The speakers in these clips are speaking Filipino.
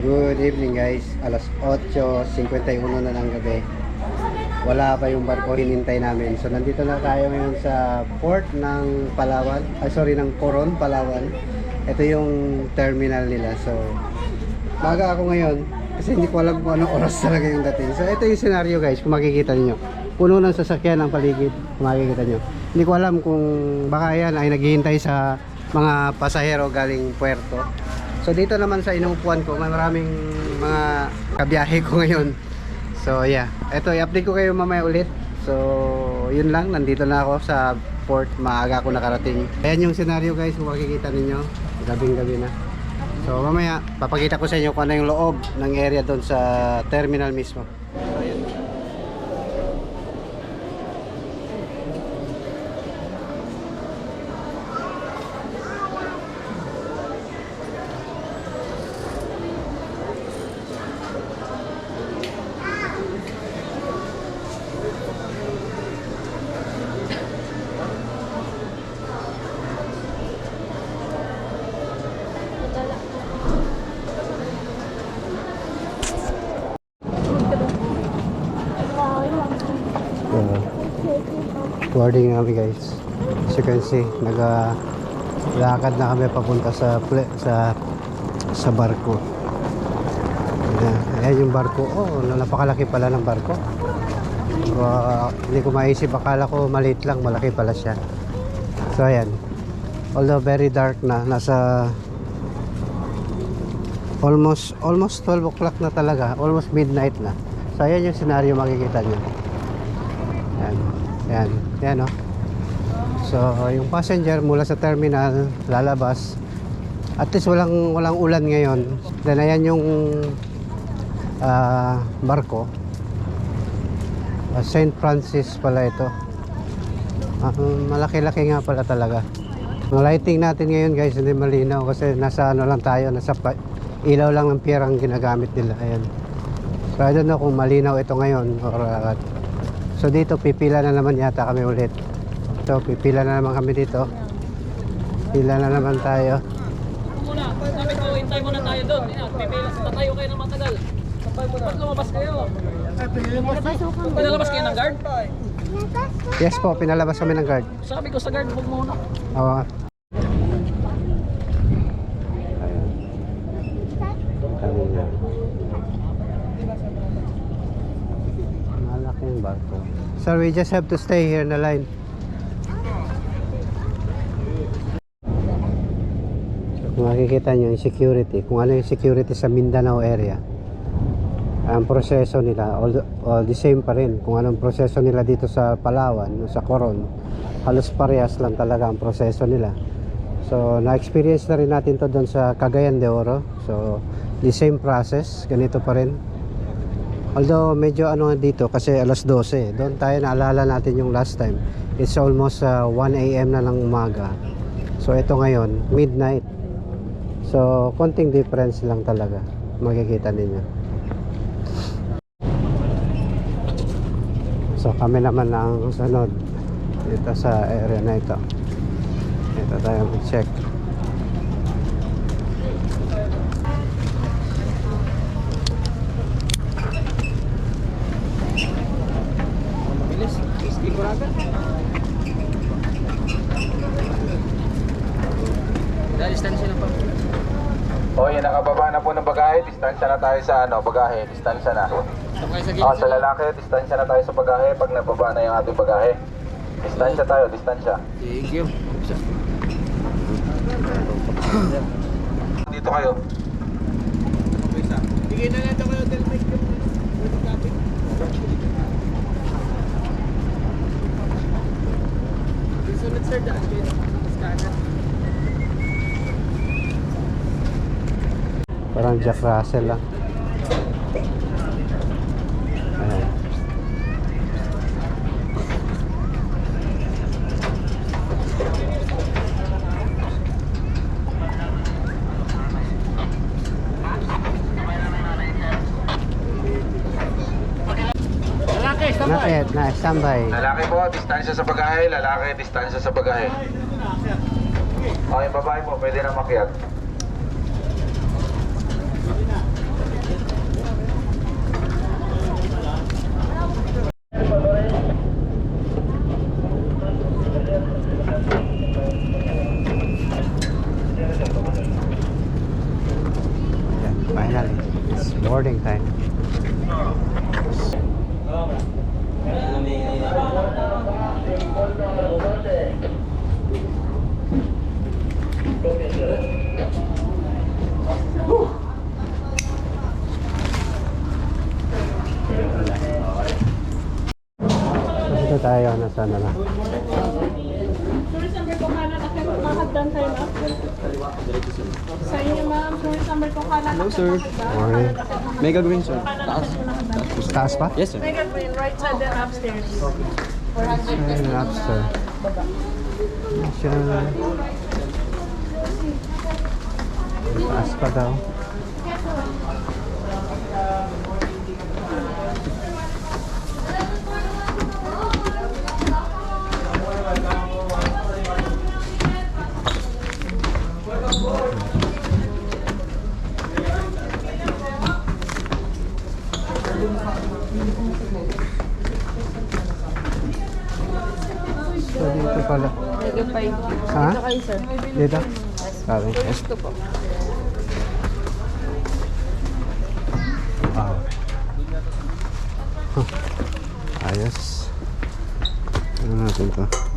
Good evening guys. Alas 8.51 na ng gabi. Wala pa yung barko hinintay namin. So nandito na tayo ngayon sa port ng Palawan. Ah, sorry, ng Coron, Palawan. Ito yung terminal nila. So maga ako ngayon kasi hindi ko alam kung anong oras talaga yung dating. So ito yung scenario guys kung makikita niyo. Puno ng sasakyan ang paligid kung makikita niyo. Hindi ko alam kung baka yan ay naghihintay sa mga pasahero galing puerto. So dito naman sa inuupuan ko, maraming mga kabiyahe ko ngayon. So yeah, eto i-update ko kayo mamaya ulit. So yun lang, nandito na ako sa port, maaga ako nakarating. Ayan yung scenario guys, kung makikita ninyo, gabing gabi na. So mamaya, papakita ko sa inyo kung ano yung loob ng area doon sa terminal mismo. Boarding na kami guys. As you can see, lakad na kami papunta sa sa sa barko. Ayan, ayan yung barko. Oh, napakalaki pala ng barko. Uh, hindi ko maisip, akala ko maliit lang, malaki pala siya. So ayan. Although very dark na, nasa almost almost 12 o'clock na talaga, almost midnight na. So ayan yung scenario makikita nyo. Yan. Yan. Yan oh. So, yung passenger mula sa terminal lalabas. At least walang walang ulan ngayon. Then ayan yung ah, barko. Ah, St. Francis pala ito. Ah, malaki-laki nga pala talaga. Ang lighting natin ngayon guys hindi malinaw kasi nasa ano lang tayo, nasa ilaw lang ng pier ang ginagamit nila. Ayan. So I don't know kung malinaw ito ngayon or uh, So dito pipila na naman yata kami ulit. So pipila na naman kami dito. Pila na naman tayo. muna. Sabi ko, hintay muna tayo doon. Pipila, tatayo kayo ng matagal. Ba't lumabas kayo? Pinalabas kayo ng guard? Yes po, pinalabas kami ng guard. Sabi ko sa guard, huwag muna. Oo. Sir, we just have to stay here na line. So, kung makikita nyo yung security, kung ano yung security sa Mindanao area, ang proseso nila, all, all the same pa rin. Kung anong proseso nila dito sa Palawan, sa Coron, halos parehas lang talaga ang proseso nila. So, na-experience na rin natin to doon sa Cagayan de Oro. So, the same process, ganito pa rin. Although, medyo ano dito, kasi alas 12. Doon tayo naalala natin yung last time. It's almost uh, 1 a.m. na ng umaga. So, ito ngayon, midnight. So, konting difference lang talaga. Makikita ninyo. So, kami naman ang sunod dito sa area na ito. Ito tayo mag-check. Bilis. Iski ko agad. Dahil distansya lang pa. Hoy, nakababa na po ng bagahe. Distansya na tayo sa ano, bagahe. Distansya na. Ito kayo sa Oh, sa lalaki, distansya na tayo sa bagahe pag nababa na yung ating bagahe. Distansya tayo, distansya. Thank you. Dito kayo. Bigyan na lang kayo del topic. Sunod sir, daan kayo scanner. Parang Jack Russell lang. Ayan. Nakit, na standby. Lalaki po, distansya sa bagahe. Lalaki, distansya sa bagahe. Okay, babae po, pwede na makiat. Finally, it's boarding time. Dito nasa na lang. Tourist number ko kanan, akin makahagdan tayo na. Sa inyo ma'am, tourist number ko kanan. Hello sir. Morning. Mega Green, sir. Taas pa? Yes, sir. Mega Green, right side then upstairs. Ayun, lobster. Siya. Taas pa daw. Pala. Mega 5. Ha? kayo sir. Dito? Sabi. Gusto po. Wow. Huh. Ayos. Ano natin to?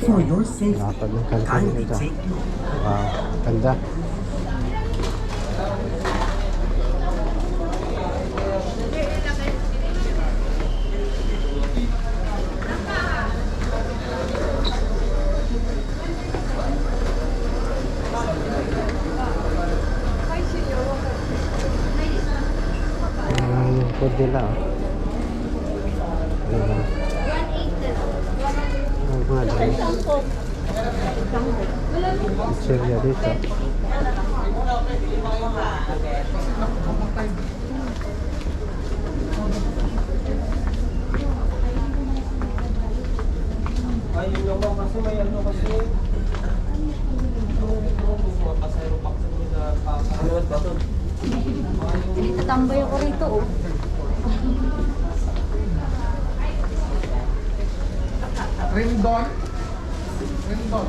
For your safety, kindly take note. Wow. Ganda. Ayan yung food nila. Oh. Ayan. Mga drinks. Pizzeria dito. Ayun ba kasi may ano kasi. Pasayro pa kasi sa Ano ba to?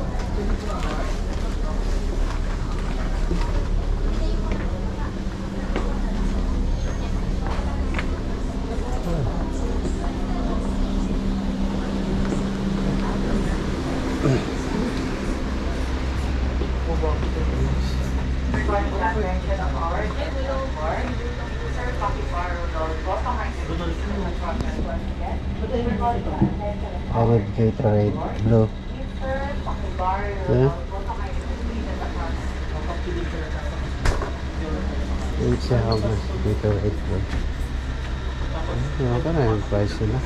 Tatambay ako rito, oh. Red Gatorade Blue. Yeah. Let's see how much Gatorade Blue. Ano ka na yung price nila?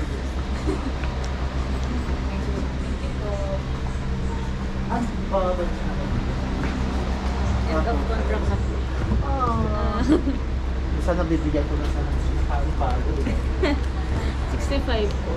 End of contract na po. Sana bibigyan ko na Pago. 65 po.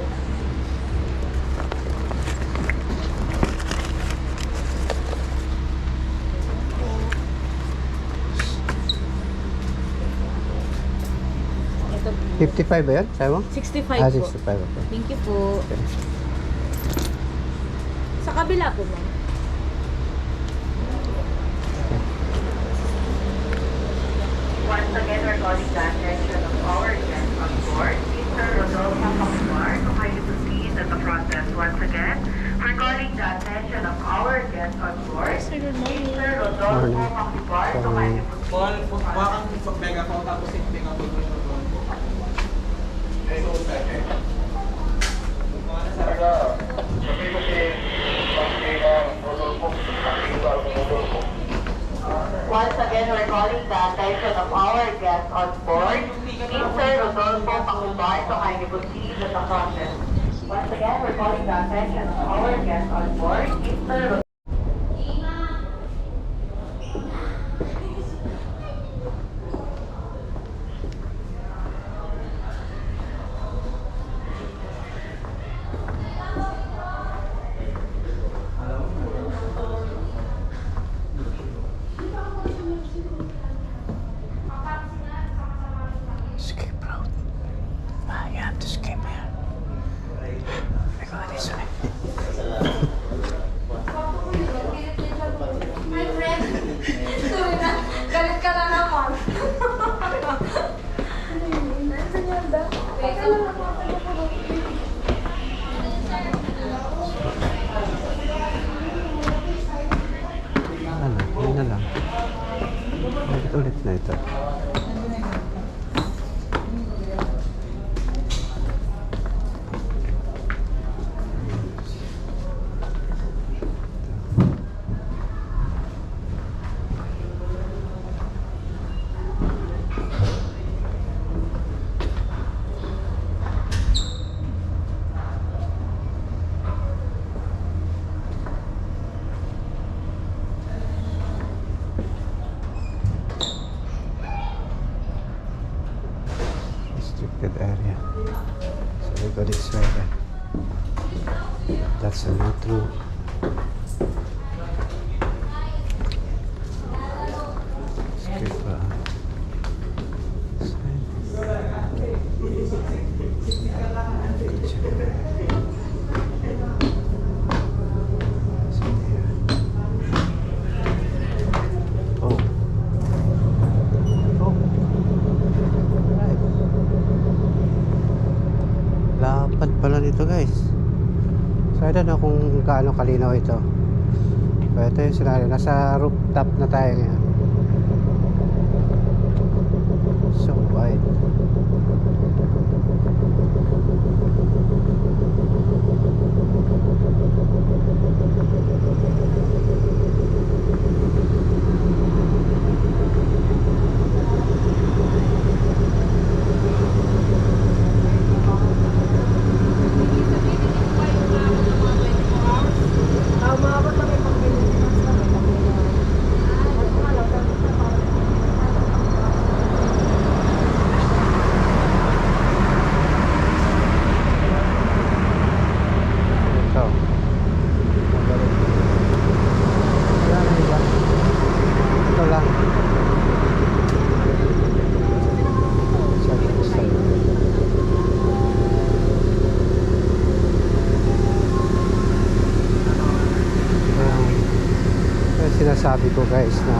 Ito po. 55 ba yan? Sabi mo? 65 Ah, po. 65 okay. Thank you po. Sa kabila po, ma'am. Once again, we're calling the attention of our guests on board. Mr. Rodolfo Pacumar, to kindly proceed at the process once again. We're calling the attention of our guests on board. Sir, good morning. Mr. Rodolfo Morning. Pacumar, to Morning. kindly proceed. Paul, bakang pag mega phone tapos yung mega phone mo siya doon. So, second. Once again, we're calling the attention of our guests on board. Mr. Rodolfo Pacumar, to kindly proceed at the process. Once again, we're calling the attention of our guests on board. oleh ternyata. Nito guys. So I don't know kung gaano kalinaw ito. Pero ito yung scenario. Nasa rooftop na tayo ngayon. Guys na